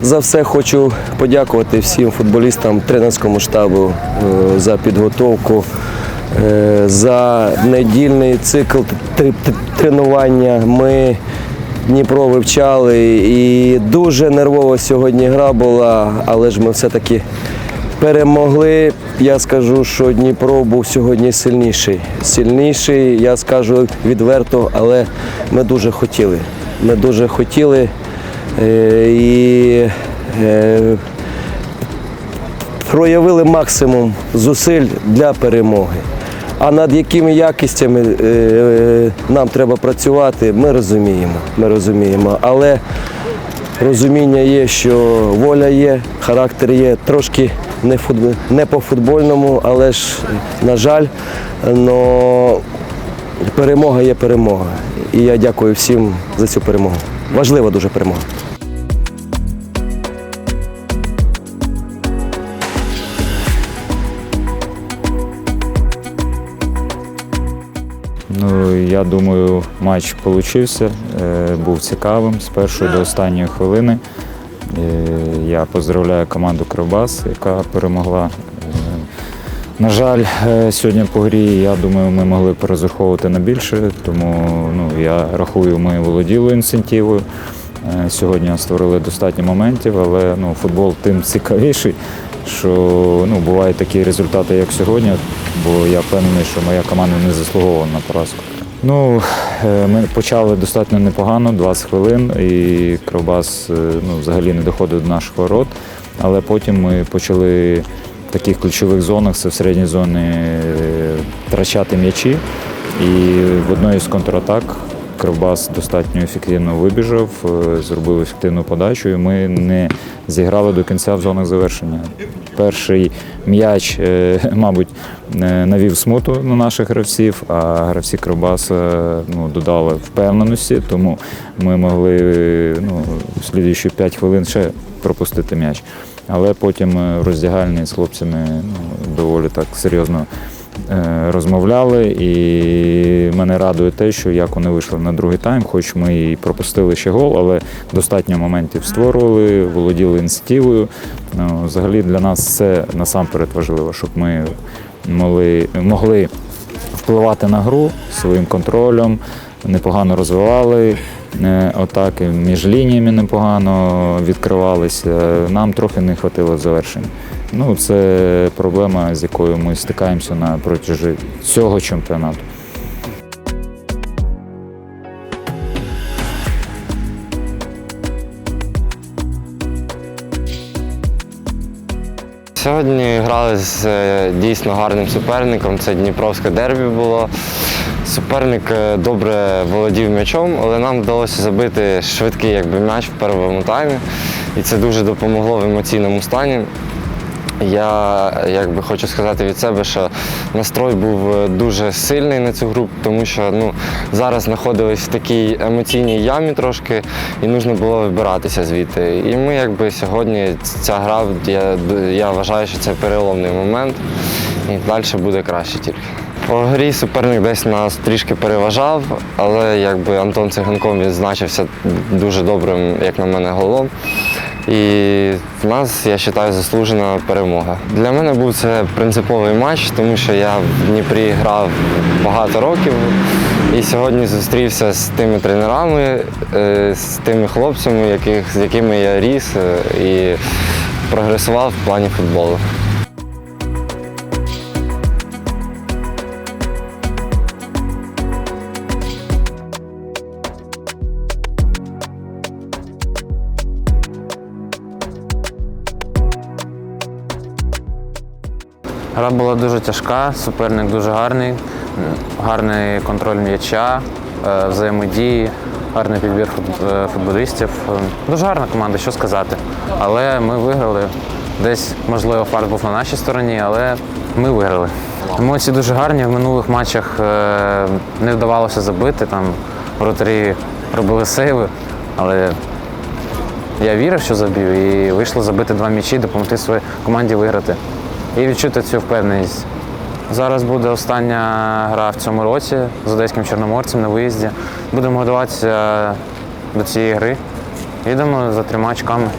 За все хочу подякувати всім футболістам, тренерському штабу е, за підготовку, е, за недільний цикл тр- тр- тренування. Ми Дніпро вивчали і дуже нервова сьогодні гра була, але ж ми все-таки перемогли. Я скажу, що Дніпро був сьогодні сильніший. Сильніший, я скажу відверто, але ми дуже хотіли. Ми дуже хотіли. Е, І е, проявили максимум зусиль для перемоги. А над якими якістями е, нам треба працювати, ми розуміємо. Ми розуміємо. Але розуміння є, що воля є, характер є, трошки не, футбол, не по футбольному, але ж, на жаль, но перемога є перемога. І я дякую всім за цю перемогу. Важлива дуже перемога. Ну, я думаю, матч получився, е, був цікавим з першої до останньої хвилини. Е, Я поздравляю команду Кривбас, яка перемогла. На жаль, е, сьогодні по грі, я думаю, ми могли б на більше, тому ну, я рахую, ми володіли ініціативою. Е, Сьогодні створили достатньо моментів, але ну, футбол тим цікавіший, що ну, бувають такі результати, як сьогодні, бо я впевнений, що моя команда не заслуговувала на поразку. Ну, ми почали достатньо непогано, 20 хвилин, і Кровбас е, ну, взагалі не доходив до наших ворот. Але потім ми почали в таких ключових зонах, це в середній зоні, е, втрачати м'ячі. І в одній з контратак Кривбас достатньо ефективно вибіжав, е, зробив ефективну подачу, і ми не зіграли до кінця в зонах завершення. Перший м'яч, е, мабуть, е, навів смуту на наших гравців, а гравці Кривбаса ну, додали впевненості, тому ми могли ну, в слідуючі 5 хвилин ще пропустити м'яч. Але потім е, роздягальні з хлопцями ну, доволі так серйозно е, розмовляли, і мене радує те, що як вони вийшли на другий тайм, хоч ми і пропустили ще гол, але достатньо моментів створювали, володіли ініціативою. Ну, взагалі для нас це насамперед важливо, щоб ми могли, могли впливати на гру своїм контролем, непогано розвивали. е, Атаки між лініями непогано відкривалися. Нам трохи не вистачило завершень. Ну, це проблема, з якою ми стикаємося на протязі цього чемпіонату. Сьогодні грали з е, дійсно гарним суперником. Це Дніпровське дербі було. Суперник е, добре володів м'ячом, але нам вдалося забити швидкий якби, м'яч в першому таймі. І це дуже допомогло в емоційному стані. Я якби хочу сказати від себе, що настрой був е, дуже сильний на цю гру, тому що ну, зараз знаходились в такій емоційній ямі трошки, і потрібно було вибиратися звідти. І ми якби сьогодні ця гра, я, я вважаю, що це переломний момент, і далі буде краще тільки. По грі суперник десь нас трішки переважав, але якби Антон Циганков відзначився дуже добрим, як на мене, голом. І в нас, я вважаю, заслужена перемога. Для мене був це принциповий матч, тому що я в Дніпрі грав багато років і сьогодні зустрівся з тими тренерами, е, з тими хлопцями, яких, з якими я ріс е, і прогресував в плані футболу. Гра була дуже тяжка, суперник дуже гарний, гарний контроль м'яча, е, взаємодії, гарний підбір е, футболістів. Е, Дуже гарна команда, що сказати. Але ми виграли. Десь, можливо, фарт був на нашій стороні, але ми виграли. Емоції дуже гарні. В минулих матчах не вдавалося забити. Там вратарі робили сейви, але я вірив, що заб'ю, і вийшло забити два м'ячі, допомогти своїй команді виграти. І відчути цю впевненість. Зараз буде остання гра в цьому році з одеським чорноморцем на виїзді. Будемо готуватися до цієї гри. Їдемо за трьома очками.